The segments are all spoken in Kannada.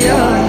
yeah.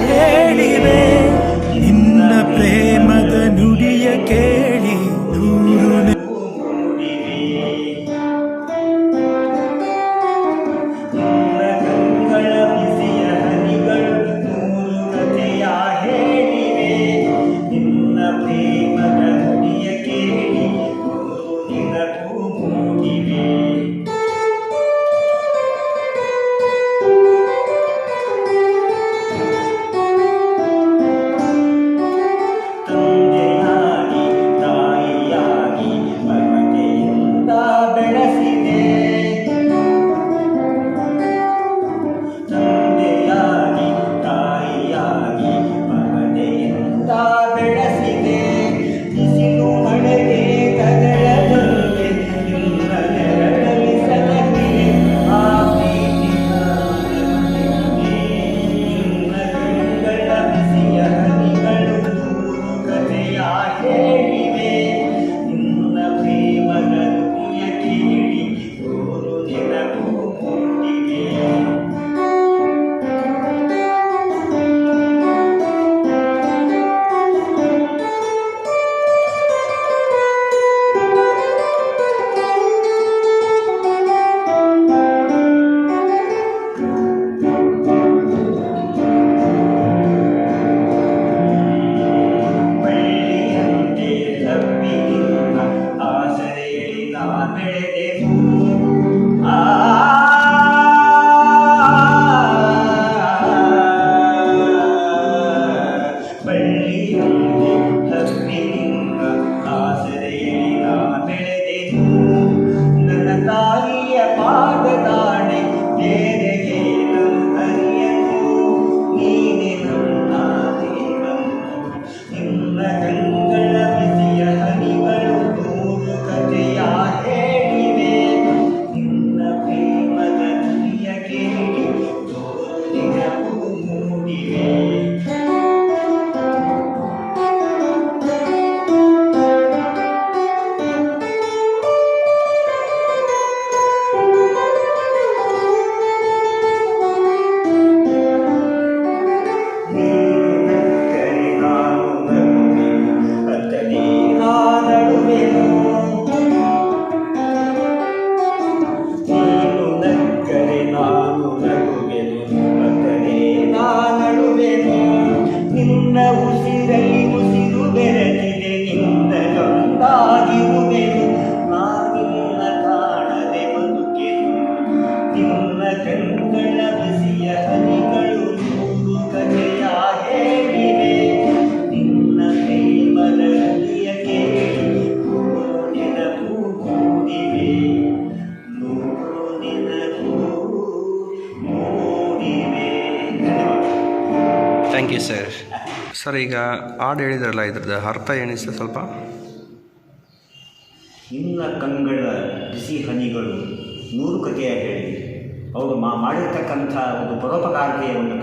ನಿನ್ನ ಉಸಿರಲ್ಲಿ ಉಸಿರು ಬೆರೆತಿದೆ. ನಿನ್ನದೊಂದಾಗಿರುವೆನು ನಾನಿನ್ನ ಕಾಣದೆ ಬದುಕೆನು ನಿನ್ನ ಕಣ್ಗಳ ಬಿಸಿಯ ಹನಿಗಳು ನೂರು ಕಥೆಯ ಹೇಳಿವೆ. ನಿನ್ನ ಪ್ರೇಮದ ಹೃದಯ ಕೇಳಿ. ನೂರು ಕೂಡಿವೆ ನೂರು ದಿನವೂ ಮೂಡಿವೆ. Thank ಥ್ಯಾಂಕ್ ಯು ಸರ್, ಈಗ ಹಾಡು ಹೇಳಿದ್ರಲ್ಲ, ಇದ್ರದ್ದು ಅರ್ಥ ಏನಿಸ್ತು ಸ್ವಲ್ಪ. ನಿನ್ನ ಕಂಗಳ ಬಿಸಿ ಹನಿಗಳು ನೂರು ಕಥೆಯ ಹೇಳಿ ಅವರು ಮಾಡಿರ್ತಕ್ಕಂಥ ಒಂದು ಪರೋಪಕಾರತೆಯ ಒಂದು